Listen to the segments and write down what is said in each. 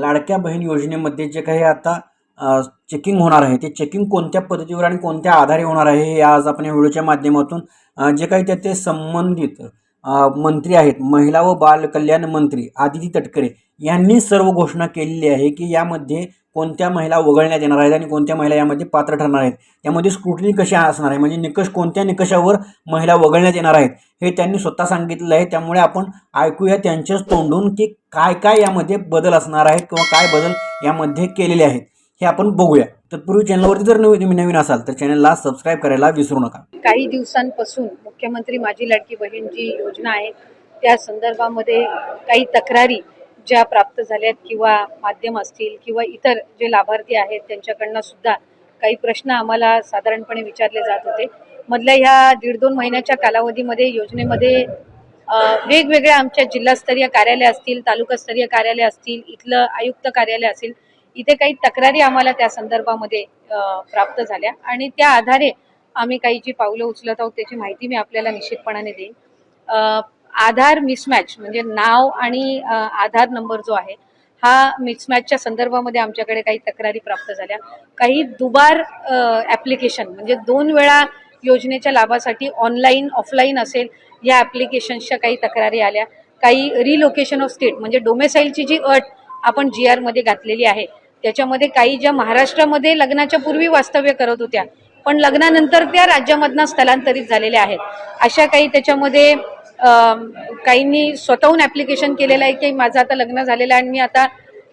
लाडक्या बहीण योजनेमध्ये जे काही आता चेकिंग होणार आहे ते चेकिंग कोणत्या पद्धतीवर आणि कोणत्या आधारे होणार आहे हे आज आपण या व्हिडिओच्या माध्यमातून जे काही त्याचे संबंधित मंत्री आहेत महिला व बाल कल्याण मंत्री आदिती तटकरे यांनी सर्व घोषणा केलेली आहे की यामध्ये कोणत्या महिला वगळण्यात येणार आहेत आणि कोणत्या महिला यामध्ये पात्र ठरणार आहेत? त्यामध्ये स्क्रुटनी कशी असणार आहे? म्हणजे निकष कोणत्या निकषावर महिला वगळण्यात येणार आहेत? हे त्यांनी स्वतः सांगितलेलं आहे. त्यामुळे आपण ऐकूया त्यांच्याच तोंडून की काय काय यामध्ये बदल असणार आहेत किंवा काय बदल यामध्ये केलेले आहेत. हे आपण बघूया. तत्पूर्वी चॅनलवरती जर नवीन तुम्ही नवीन असाल तर चॅनलला सबस्क्राईब करायला विसरू नका. काही दिवसांपासून मुख्यमंत्री माझी लाडकी बहीण जी योजना आहे. त्या संदर्भामध्ये काही तक्रारी ज्या प्राप्त झाल्यात किंवा माध्यम असतील किंवा इतर जे लाभार्थी आहेत त्यांच्याकडनं सुद्धा काही प्रश्न आम्हाला साधारणपणे विचारले जात होते. मधल्या ह्या दीड दोन महिन्याच्या कालावधीमध्ये योजनेमध्ये वेगवेगळ्या आमच्या जिल्हास्तरीय कार्यालय असतील तालुकास्तरीय कार्यालय असतील इथलं आयुक्त कार्यालय असेल इथे काही तक्रारी आम्हाला त्या संदर्भामध्ये प्राप्त झाल्या. आणि त्या आधारे आम्ही काही जी पावलं उचलत आहोत त्याची माहिती मी आपल्याला निश्चितपणाने देईन. आधार मिसमॅच म्हणजे नाव आणि आधार नंबर जो आहे हा मिसमॅचच्या संदर्भामध्ये आमच्याकडे काही तक्रारी प्राप्त झाल्या. काही दुबार ॲप्लिकेशन म्हणजे दोन वेळा योजनेच्या लाभासाठी ऑनलाईन ऑफलाईन असेल या ॲप्लिकेशन्सच्या काही तक्रारी आल्या. काही रिलोकेशन ऑफ स्टेट म्हणजे डोमेसाईलची जी अट आपण जी आरमध्ये घातलेली आहे त्याच्यामध्ये काही ज्या महाराष्ट्रामध्ये लग्नाच्या पूर्वी वास्तव्य करत होत्या पण लग्नानंतर त्या राज्यामधनं स्थलांतरित झालेल्या आहेत. अशा काही त्याच्यामध्ये काहींनी स्वतःहून ॲप्लिकेशन केलेलं आहे की माझं आता लग्न झालेलं आहे आणि मी आता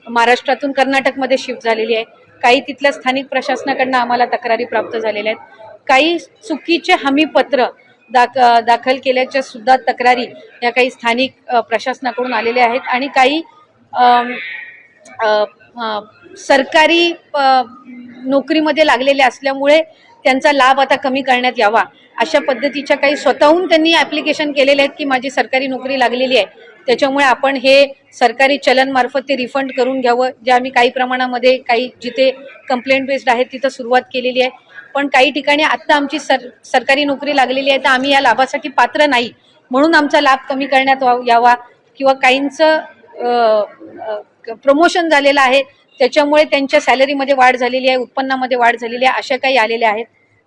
महाराष्ट्रातून कर्नाटकमध्ये शिफ्ट झालेली आहे. काही तिथल्या स्थानिक प्रशासनाकडनं आम्हाला तक्रारी प्राप्त झालेल्या आहेत. काही चुकीचे हमीपत्र दाख दाखल केल्याच्या सुद्धा तक्रारी या काही स्थानिक प्रशासनाकडून आलेल्या आहेत आणि काही सरकारी नोकरीमध्ये लागलेले असल्यामुळे त्यांचा लाभ आता कमी करण्यात यावा. अशा पद्धतीच्या काही स्वतःहून त्यांनी ॲप्लिकेशन केलेले आहेत की माझी सरकारी नोकरी लागलेली आहे. त्याच्यामुळे आपण हे सरकारी चलनमार्फत ते रिफंड करून घ्यावं. जे आम्ही काही प्रमाणामध्ये काही जिथे कंप्लेंट बेस्ड आहेत तिथं सुरुवात केलेली आहे. पण काही ठिकाणी आत्ता आमची सर सरकारी नोकरी लागलेली आहे तर आम्ही या लाभासाठी पात्र नाही. म्हणून आमचा लाभ कमी करण्यात वा- यावा किंवा काहींचं प्रमोशन झालेलं आहे. त्याच्यामुळे त्यांच्या सॅलरीमध्ये वाढ झालेली आहे उत्पन्नामध्ये वाढ झालेली आहे अशा काही आलेल्या आहेत.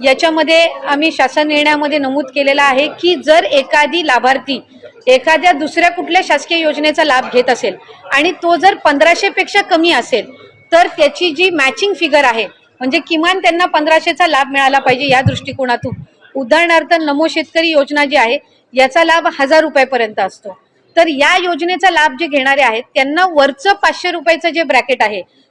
याच्यामध्ये आम्ही शासन निर्णयामध्ये नमूद केलेलं आहे की जर एखादी लाभार्थी एखाद्या दुसऱ्या कुठल्या शासकीय योजनेचा लाभ घेत असेल आणि तो जर पंधराशेपेक्षा कमी असेल तर त्याची जी मॅचिंग फिगर आहे म्हणजे किमान त्यांना पंधराशेचा लाभ मिळाला पाहिजे या दृष्टिकोनातून. उदाहरणार्थ नमो शेतकरी योजना जी आहे याचा लाभ हजार रुपयापर्यंत असतो. तर या योजनेचा लाभ जे घेणारे आहेत त्यांना वरचं पाचशे रुपयाचं जे ब्रॅकेट आहे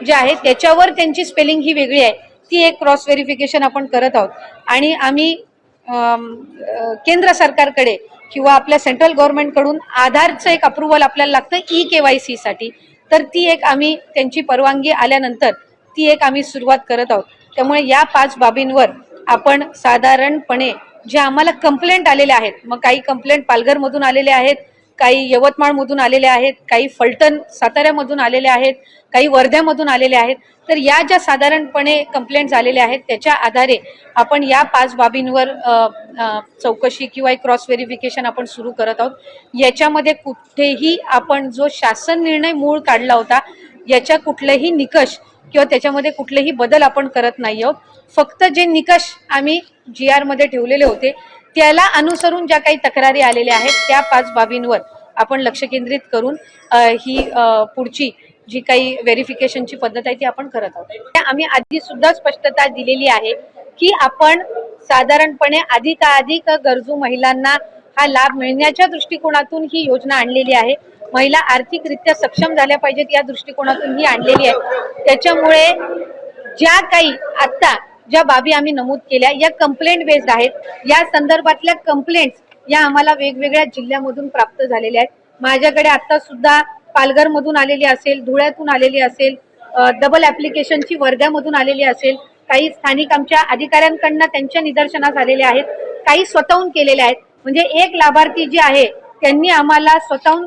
जे आहे त्याच्यावर त्यांची स्पेलिंग ही वेगळी आहे. ती एक क्रॉस व्हेरिफिकेशन आपण करत आहोत. आणि आम्ही केंद्र सरकारकडे किंवा आपल्या सेंट्रल गव्हर्नमेंटकडून आधारचं एक अप्रुव्हल आपल्याला लागतं ई के वाय सीसाठी तर ती एक आम्ही त्यांची परवानगी आल्यानंतर ती एक आम्ही सुरुवात करत आहोत. त्यामुळे या पाच बाबींवर आपण साधारणपणे जे आम्हाला कंप्लेंट आलेले आहेत मग काही कंप्लेंट पालघरमधून आलेले आहेत काही यवतमाळमधून आलेले आहेत काही फलटण साताऱ्यामधून आलेले आहेत काही वर्ध्यामधून आलेले आहेत. तर या ज्या साधारणपणे कंप्लेंट झालेल्या आहेत त्याच्या आधारे आपण या पाच बाबींवर चौकशी किंवा एक क्रॉस व्हेरिफिकेशन आपण सुरू करत आहोत. याच्यामध्ये कुठेही आपण जो शासन निर्णय मूळ काढला होता याच्या कुठलेही निकष किंवा त्याच्यामध्ये कुठलेही बदल आपण करत नाही आहोत. फक्त जे निकष आम्ही जी आरमध्ये ठेवलेले होते त्याला अनुसरून ज्या काही तक्रारी आलेल्या आहेत त्या पाच बाबींवर आपण लक्ष केंद्रित करून ही पुढची जी काही व्हेरिफिकेशनची पद्धत आहे ती आपण करत आहोत. आम्ही आधी सुद्धा स्पष्टता दिलेली आहे की आपण साधारणपणे अधिकाधिक गरजू महिलांना हा लाभ मिळण्याच्या दृष्टिकोनातून ही योजना आणलेली आहे. महिला आर्थिकरित्या सक्षम झाल्या पाहिजेत या दृष्टिकोनातून ही आणलेली आहे. त्याच्यामुळे ज्या काही आता ज्या बाबी आम्ही नमूद केल्या या कंप्लेंट बेस्ड आहेत. या संदर्भातल्या कंप्लेंट्स या आम्हाला वेगवेगळ्या जिल्ह्यामधून प्राप्त झालेल्या आहेत. माझ्याकडे आता सुद्धा पालघरमधून आलेली असेल धुळ्यातून आलेली असेल डबल ऍप्लिकेशनची वर्ध्यामधून आलेली असेल काही स्थानिक आमच्या अधिकाऱ्यांकडनं त्यांच्या निदर्शनास आलेल्या आहेत काही स्वतःहून केलेल्या आहेत. म्हणजे एक लाभार्थी जी आहे त्यांनी आम्हाला स्वतःहून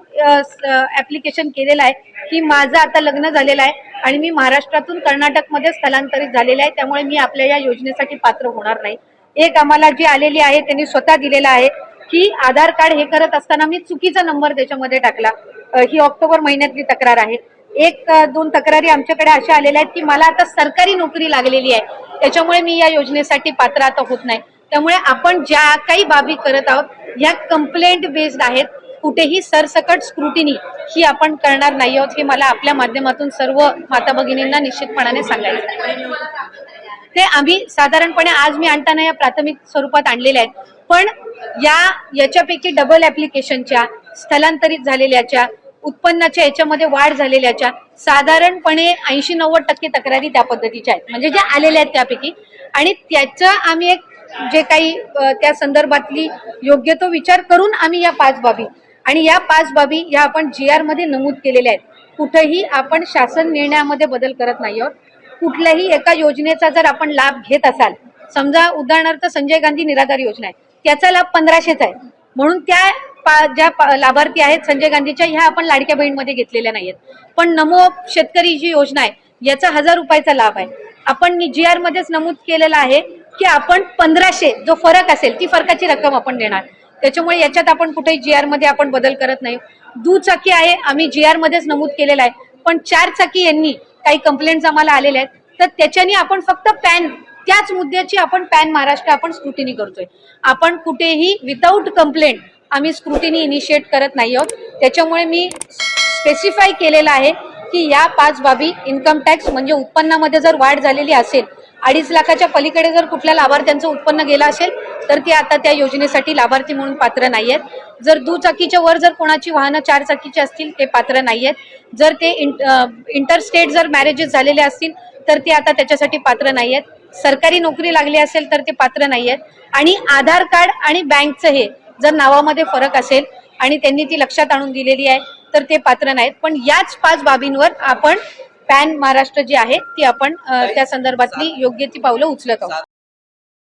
ऍप्लिकेशन केलेलं आहे. की माझं आता लग्न झालेलं आहे आणि मी महाराष्ट्रातून कर्नाटकमध्ये स्थलांतरित झालेलं आहे. त्यामुळे मी आपल्या या योजनेसाठी पात्र होणार नाही. एक आम्हाला जी आलेली आहे त्यांनी स्वतः दिलेला आहे की आधार कार्ड हे करत असताना मी चुकीचा नंबर त्याच्यामध्ये टाकला. ही ऑक्टोबर महिन्यातली तक्रार आहे. एक दोन तक्रारी आमच्याकडे अशा आलेल्या आहेत की मला आता सरकारी नोकरी लागलेली आहे. त्याच्यामुळे मी या योजनेसाठी पात्र आता होत नाही. त्यामुळे आपण ज्या काही बाबी करत आहोत या कंप्लेंट बेस्ड आहेत. कुठेही सरसकट स्क्रुटिनी ही आपण करणार नाही आहोत हे मला आपल्या माध्यमातून सर्व माता भगिनींना निश्चितपणाने सांगायचं ते आम्ही साधारणपणे आज मी आणताना या प्राथमिक स्वरूपात आणलेल्या आहेत. पण या याच्यापैकी डबल ऍप्लिकेशनच्या स्थलांतरित झालेल्याच्या उत्पन्नाच्या याच्यामध्ये वाढ झालेल्याच्या साधारणपणे ऐंशी नव्वद टक्के तक्रारी त्या पद्धतीच्या आहेत. म्हणजे ज्या आलेल्या आहेत त्यापैकी. आणि त्याचं आम्ही एक जे काही त्या संदर्भातली योग्य तो विचार करून आम्ही या पाच बाबी आणि या पाच बाबी या आपण जी आरमध्ये नमूद केलेल्या आहेत. कुठेही आपण शासन निर्णयामध्ये बदल करत नाही आहोत. कुठल्याही एका योजनेचा जर आपण लाभ घेत असाल समजा उदाहरणार्थ संजय गांधी निराधार योजना आहे त्याचा लाभ पंधराशेचा आहे. म्हणून त्या पा- ज्या पा- लाभार्थी आहेत संजय गांधीच्या ह्या आपण लाडक्या बहीणमध्ये घेतलेल्या नाहीयेत. पण नमो शेतकरी जी योजना आहे याचा हजार रुपयाचा लाभ आहे. आपण जी आरमध्येच नमूद केलेलं आहे. की आपण पंधराशे जो फरक असेल ती फरकाची रक्कम आपण देणार. त्याच्यामुळे याच्यात आपण कुठेही जी आरमध्ये आपण बदल करत नाही. दुचाकी आहे आम्ही जी आरमध्येच नमूद केलेला आहे. पण चार चाकी यांनी काही कंप्लेंट्स आम्हाला आलेल्या आहेत. तर त्याच्यानी आपण फक्त पॅन त्याच मुद्द्याची आपण पॅन महाराष्ट्र आपण स्क्रुटिनी करतोय. आपण कुठेही विदाऊट कंप्लेंट आम्ही स्क्रुटिनी इनिशिएट करत नाही आहोत. त्याच्यामुळे मी स्पेसिफाय केलेलं आहे की या पाच बाबी इन्कम टॅक्स म्हणजे उत्पन्नामध्ये जर वाढ झालेली असेल अडीच लाखाच्या पलीकडे जर कुठल्या लाभार्थ्यांचं उत्पन्न गेलं असेल तर ते आता त्या योजनेसाठी लाभार्थी म्हणून पात्र नाही आहेत जर दुचाकीच्या वर जर कोणाची वाहनं चार चाकीची असतील ते पात्र नाही आहेत जर ते इंटरस्टेट जर मॅरेजेस झालेले असतील तर ते आता त्याच्यासाठी पात्र नाही आहेत सरकारी नोकरी लागली असेल तर ते पात्र नाही आहेत आणि आधार कार्ड आणि बँकचं हे जर नावामध्ये फरक असेल आणि त्यांनी ती लक्षात आणून दिलेली आहे तर ते पात्र नाहीत पण याच पाच बाबींवर आपण पॅन महाराष्ट्र जी आहे ती आपण त्या संदर्भातली योग्य ती पावलं उचलत आहोत.